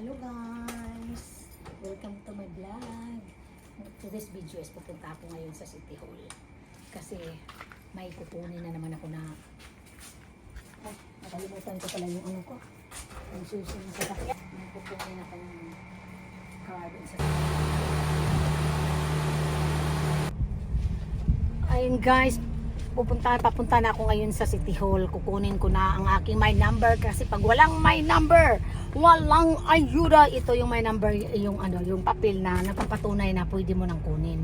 Hello guys! Welcome to my vlog. Today's video is pupunta ako ngayon sa City Hall. Kasi may kukunin na naman ako na ay, nakalimutan ko pala yung ano ko. Yung susunod sa sakya. May kukunin ako ng card sa Ayun guys, pupunta papunta na ako ngayon sa City Hall. Kukunin ko na ang aking my number kasi pag walang my number, walang ayuda. Ito yung my number, yung ano, yung papel na nagpapatunay na pwede mo nang kunin.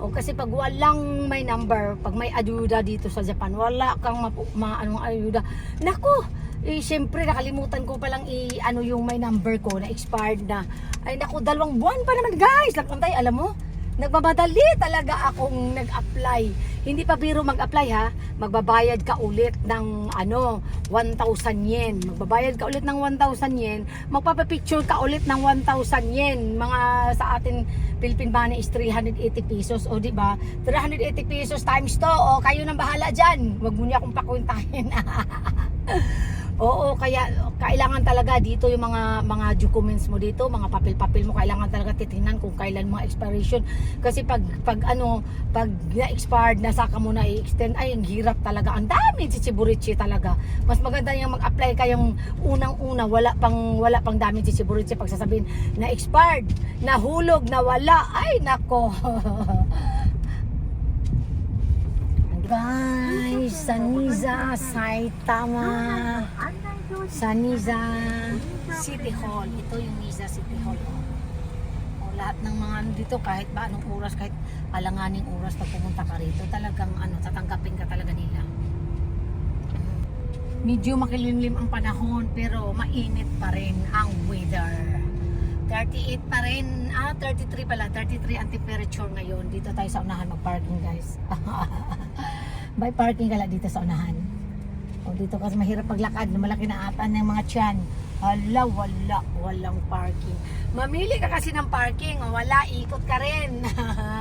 O kasi pag walang may number, pag may ayuda dito sa Japan, wala kang mapu, ma, anong ayuda. Nako, eh syempre nakalimutan ko palang i ano yung may number ko na expired na. Ay nako, dalawang buwan pa naman guys. Nagpantay, alam mo? Nagmamadali talaga akong nag-apply. Hindi pa biro mag-apply ha. Magbabayad ka ulit ng ano, 1,000 yen. Magbabayad ka ulit ng 1,000 yen. Magpapapicture ka ulit ng 1,000 yen. Mga sa atin Philippine money is 380 pesos. O di ba? 380 pesos times to. O kayo nang bahala diyan. Wag mo niya akong pakwentahin. Oo, kaya kailangan talaga dito yung mga mga documents mo dito, mga papel-papel mo kailangan talaga titingnan kung kailan mga expiration kasi pag pag ano, pag na-expired na saka mo na i-extend ay ang hirap talaga. Ang dami chichiburichi talaga. Mas maganda yung mag-apply kayong unang-una wala pang wala pang dami chichiburichi pag sasabihin na expired, nahulog, nawala. Ay nako. Guys, Saniza, Saitama. Sa Niza City Hall. Ito yung Niza City Hall. Oh. O, lahat ng mga ano dito, kahit ba anong oras, kahit alanganing oras pag pumunta ka rito, talagang ano, tatanggapin ka talaga nila. Medyo makilimlim ang panahon, pero mainit pa rin ang weather. 38 pa rin, ah 33 pala, 33 ang temperature ngayon. Dito tayo sa unahan mag-parking guys. May parking ka dito sa unahan. O dito kasi mahirap paglakad, malaki na atan ng mga tiyan. Hala, wala, walang parking. Mamili ka kasi ng parking, o wala, ikot ka rin.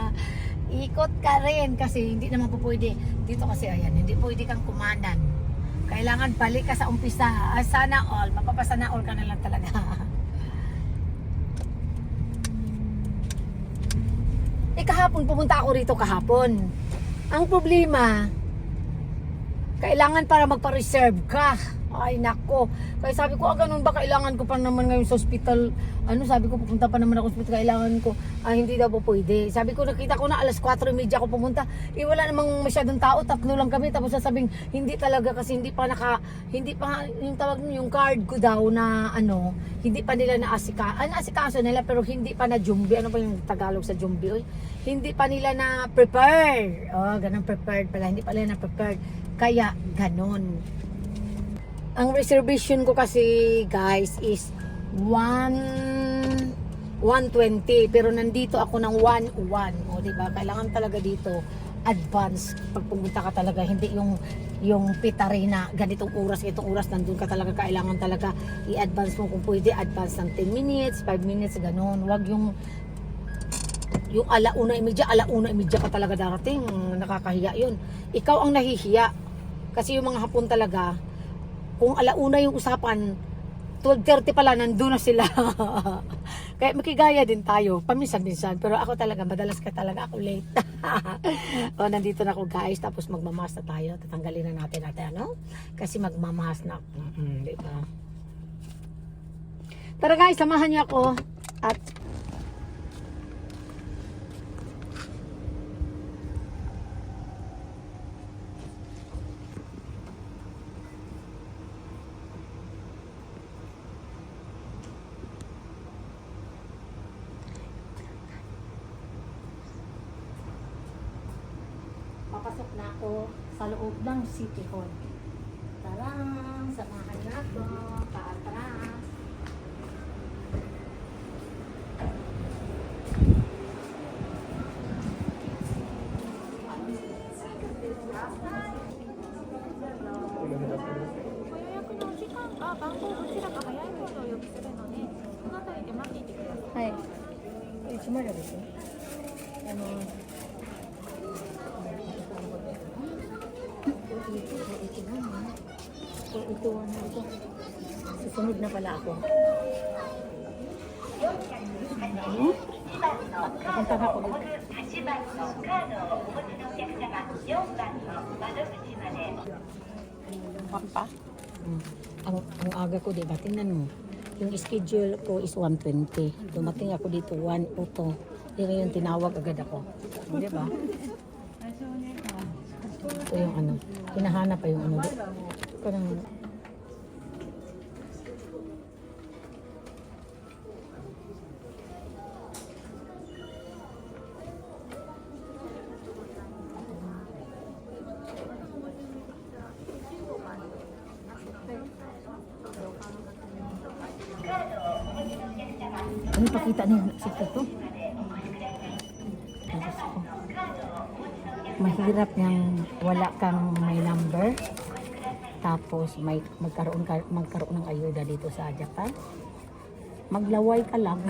ikot ka rin kasi hindi naman po pwede. Dito kasi ayan, hindi pwede kang kumanan. Kailangan balik ka sa umpisa. Ah, Sana all, mapapasana all ka na lang talaga. eh kahapon, pumunta ako rito kahapon. Ang problema, kailangan para magpa-reserve ka. Ay nako. Kaya sabi ko, ah, ganun ba kailangan ko pa naman ngayon sa hospital? Ano, sabi ko, pupunta pa naman ako sa hospital. Kailangan ko, ah, hindi daw po pwede. Sabi ko, nakita ko na alas 4.30 ako pumunta. Eh, wala namang masyadong tao. Tatlo lang kami. Tapos sasabing, hindi talaga kasi hindi pa naka, hindi pa, yung tawag yung card ko daw na, ano, hindi pa nila naasika. Ah, naasikaso nila, pero hindi pa na jumbi. Ano pa yung Tagalog sa jumbi? Hindi pa nila na prepared. Oh, ganun prepared pala. Hindi pa nila na prepared. Kaya, ganon. Ang reservation ko kasi, guys, is 1 120 pero nandito ako ng 101 o di ba kailangan talaga dito advance. Pag pumunta ka talaga hindi yung yung pitari na ganitong oras itong oras nandun ka talaga. Kailangan talaga i-advance mo kung pwede advance ng 10 minutes 5 minutes ganun wag yung yung alauna imedya alauna imedya ka talaga darating. Nakakahiya yun. Ikaw ang nahihiya kasi yung mga hapon talaga kung alauna yung usapan 12.30 pala nandun na sila. Kaya makigaya din tayo paminsan-minsan. Pero ako talaga madalas ka talaga ako late. O nandito na ako guys. Tapos magmamas na tayo. Tatanggalin na natin natin ano? Kasi magmamas na mm di ba? Tara guys samahan niyo ako at papasok na ako sa loob ng City Hall. Tara, samahan na ako. Paatras.はい。いつまでですあの Nagtuwa na ako. Susunod na pala ako. Hmm? Papunta na ako. Pa? Hmm. Ang, ang aga ko, diba? Tingnan mo. Yung schedule ko is 1.20. Dumating ako dito 1.02. Hindi ngayon tinawag agad ako. Di ba? Ito yung ano. Hinahanap pa yung ano. Ito pakita niya sa to? Diyos ko. Mahirap niyang wala kang may number. Tapos may magkaroon ka, magkaroon ng ayuda dito sa Japan. Maglaway ka lang.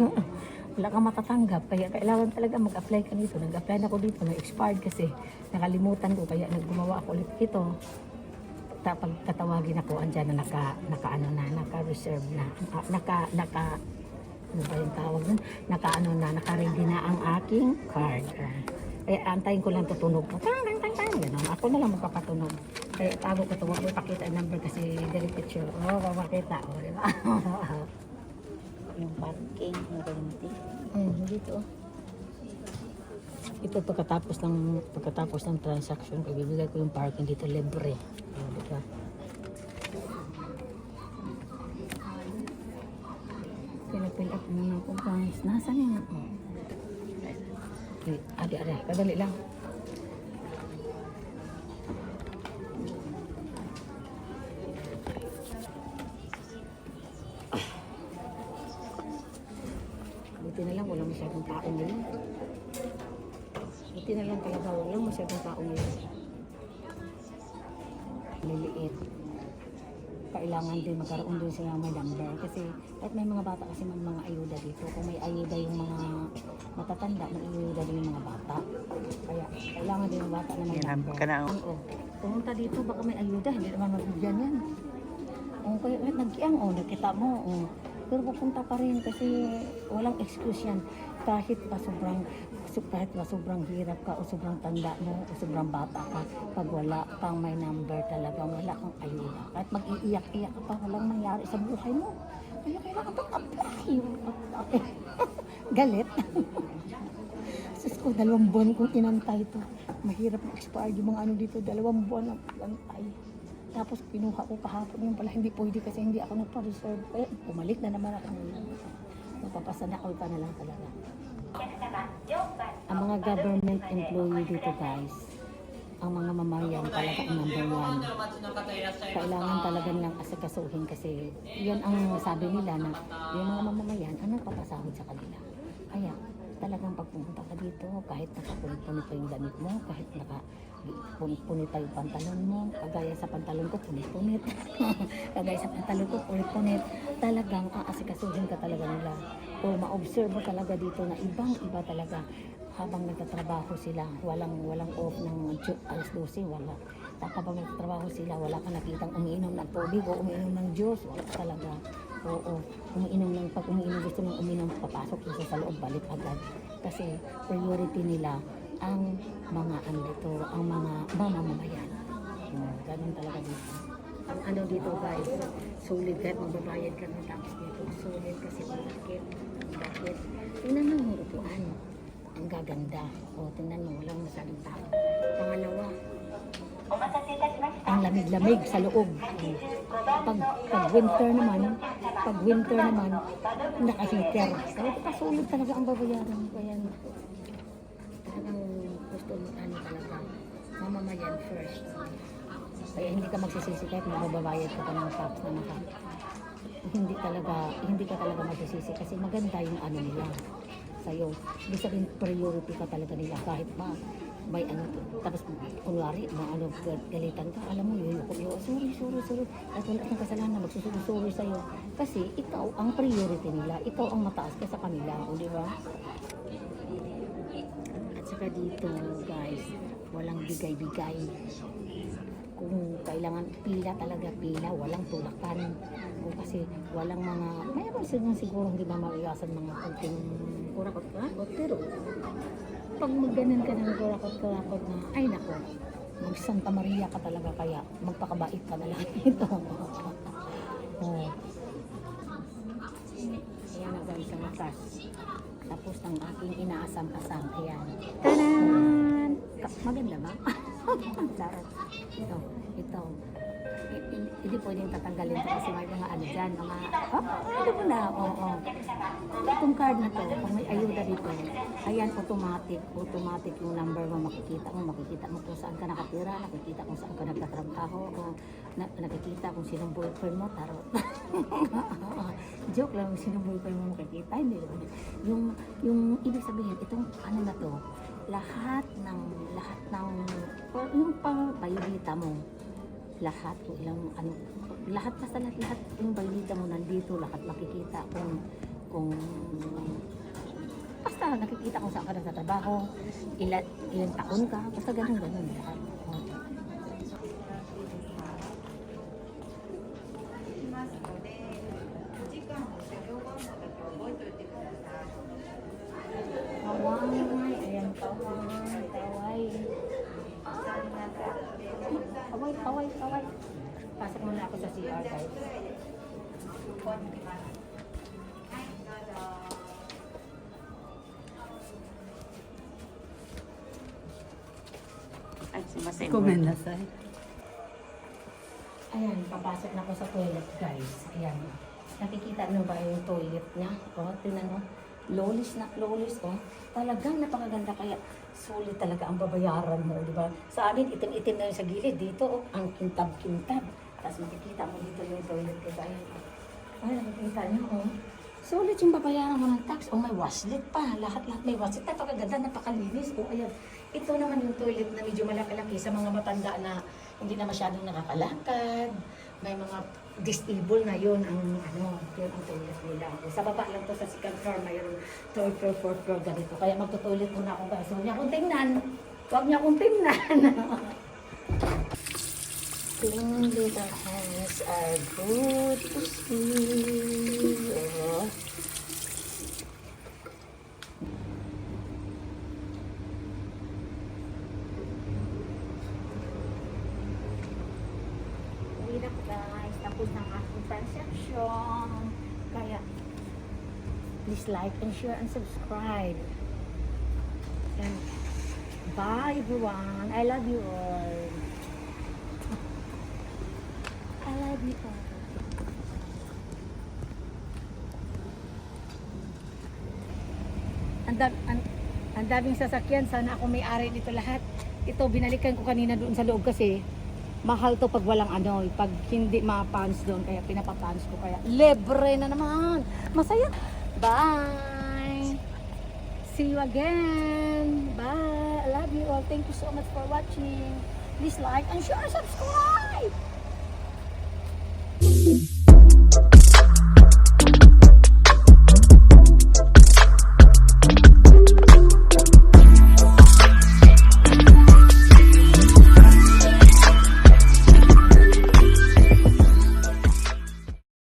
wala kang matatanggap. Kaya kailangan talaga mag-apply ka dito. Nag-apply na ako dito. Nag-expired kasi. Nakalimutan ko. Kaya naggumawa ako ulit ito. Tapos tatawagin ako, andyan na naka, naka ano na, naka-reserve na. Ah, Naka, naka, ano ba yung tawag nun? Naka ano na, naka-ready na ang aking card. Kaya antayin ko lang tutunog. Tang, tang, tang, tang. Ganun. Ako na lang magpapatunog. Kaya tago ko ito. Huwag mo ipakita ang number kasi very picture. Oo, oh, papakita. O, oh, di ba? Yung parking, yung ganito. Hmm, dito. Ito pagkatapos ng pagkatapos ng transaction, ibibigay ko yung parking dito libre. Oh, di Pinapill up muna ako guys. Nasaan yung... Oh. Okay, adi, adi. Kadali lang. Buti na lang walang masyadong tao ngayon. Buti na lang talaga walang masyadong tao ngayon. Liliit. Kailangan din magkaroon din sila may number. Kasi kahit may mga bata kasi may mga ayuda dito. Kung may ayuda yung mga matatanda, may ayuda din yung mga bata. Kaya kailangan din yung bata na may number. oh. Oo. Pumunta dito, baka may ayuda. Hindi naman mabigyan yan. O kaya kahit nag-iang, o nakita mo, o. Pero pupunta pa rin kasi walang excuse yan. Kahit pa sobrang, so- kahit pa sobrang hirap ka o sobrang tanda mo o sobrang bata ka, pag wala kang may number talaga, wala kang ayuda. Kahit mag-iiyak-iyak ka pa, walang mangyari sa buhay mo. Kaya kailangan mag-apply. Mag-apply. Galit. Sus ko, dalawang buwan kong inantay to. Mahirap na-expire yung mga ano dito. Dalawang buwan ang antay. Tapos kinuha ko kahapon yung pala, hindi pwede kasi hindi ako nagpa-reserve. Kaya umalik na naman ako ngayon. Napapasa na ako pa na lang talaga. Ang mga government employee dito guys, ang mga mamayan talaga ang number one. Kailangan talaga nilang asikasuhin kasi yan ang sabi nila na yung mga mamamayan ang nagpapasahod sa kanila. Kaya talagang pag pumunta ka dito, kahit nakapunit-punit pa yung damit mo, kahit naka punit-punit pa yung pantalon mo, kagaya sa pantalon ko, punit-punit. kagaya sa pantalon ko, punit-punit. Talagang aasikasuhin ka talaga nila. O ma-observe mo talaga dito na ibang-iba talaga habang nagtatrabaho sila, walang walang off ng alas 12, wala. Tapos habang nagtatrabaho sila, wala ka nakitang umiinom ng tubig o umiinom ng juice, wala talaga. Oo, umiinom lang. Pag umiinom, gusto nang uminom, papasok isa sa loob, balik agad. Kasi priority nila ang mga ano dito, ang mga mamamayan. Hmm, ganun talaga dito. Ang ano dito guys, sulit kahit magbabayad ka ng tax dito. Sulit kasi bakit? Bakit? Tingnan mo yung upuan. Ang gaganda. O, tingnan mo, walang masalang tao. Pangalawa, ang lamig-lamig sa loob. Hmm. 5番 Pag, pag winter naman, pag winter naman, naka-heater. Kaya pasulit talaga ang babayaran. Kaya talagang gusto mo ano talaga, mamamayan first. Kaya hindi ka magsisisi kahit magbabayad ka pa ng tax na mahal. Hindi talaga, hindi ka talaga magsisisi kasi maganda yung ano nila sa'yo. Ibig sabihin, priority ka talaga nila kahit pa may ano to. Tapos, kunwari, mga ano, gal- galitan ka, alam mo, yun, yun, sorry, sorry, sorry. At wala kang kasalanan, magsusunod sorry sa'yo. Kasi, ikaw ang priority nila. Ikaw ang mataas ka sa kanila, o di ba? At saka dito, guys, walang bigay-bigay. kung kailangan pila talaga pila, walang tulakan. O kasi walang mga, mayroon siguro hindi ba maiwasan mga konting kurakot-kurakot. Pero pag magganan ka ng kurakot-kurakot na, ay nako, mag Santa Maria ka talaga kaya magpakabait ka na lang ito. oh. Ayan na guys ang atas. Tapos ng aking inaasam-asam. Ayan. Tanan! Maganda ba? Charot. Ito. Ito. Hindi pwedeng tatanggalin ito kasi may mga ano dyan. Mga, oh, ano mo na? Oo. Oh, Itong card na to, kung may ayuda dito, ayan, automatic, automatic yung number mo, makikita mo, makikita mo kung saan ka nakatira, nakikita kung saan ka nagtatrabaho, kung na, nakikita kung sinong boyfriend mo, tarot. Joke lang, sinong boyfriend mo makikita, hindi naman. Yung, yung ibig sabihin, itong ano na to, lahat ng, lahat ng, yung pang baylita mo, lahat kung ilang ano lahat basta lahat, lahat yung baylita mo nandito lahat makikita kung kung basta nakikita kung saan ka nagtatrabaho ilan ilang taon ka basta ganun ganun lahat Ay, si Masay. Komendasay. Ayan, papasok na ako sa toilet guys. Ayan. Nakikita nyo ba yung toilet niya? O, tingnan mo. Lolis na, lolis oh. Talagang napakaganda kaya sulit talaga ang babayaran mo, di ba? Sa amin, itim-itim na yung sa gilid. Dito, oh, ang kintab-kintab. Tapos makikita mo dito yung toilet ko. Ayan. Ay, nakikita nyo, oh. Sulit yung babayaran mo ng tax. Oh, may washlet pa. Lahat-lahat may washlet. Napakaganda, napakalinis. Oh, ayan. Ito naman yung toilet na medyo malaki-laki sa mga matanda na hindi na masyadong nakakalakad. May mga disabled na yun ang ano, yun ang toilet nila. Sa baba lang to sa second floor, mayroon third floor, fourth floor, ganito. Kaya magto-toilet muna ako guys. Huwag niya akong tingnan. Huwag niya akong tingnan. Clean little hands are good to see. Oh. Uwi na po guys. Tapos ng aking transaction. Kaya, please like and share and subscribe. And bye everyone. I love you all. I love you all. Ang, dam, ang, ang daming sasakyan. Sana ako may-ari nito lahat. Ito, binalikan ko kanina doon sa loob kasi mahal to pag walang ano, pag hindi ma-pants doon, kaya pinapa-pants ko. Kaya libre na naman. Masaya. Bye! See you again. Bye! I love you all. Thank you so much for watching. Please like and share and subscribe.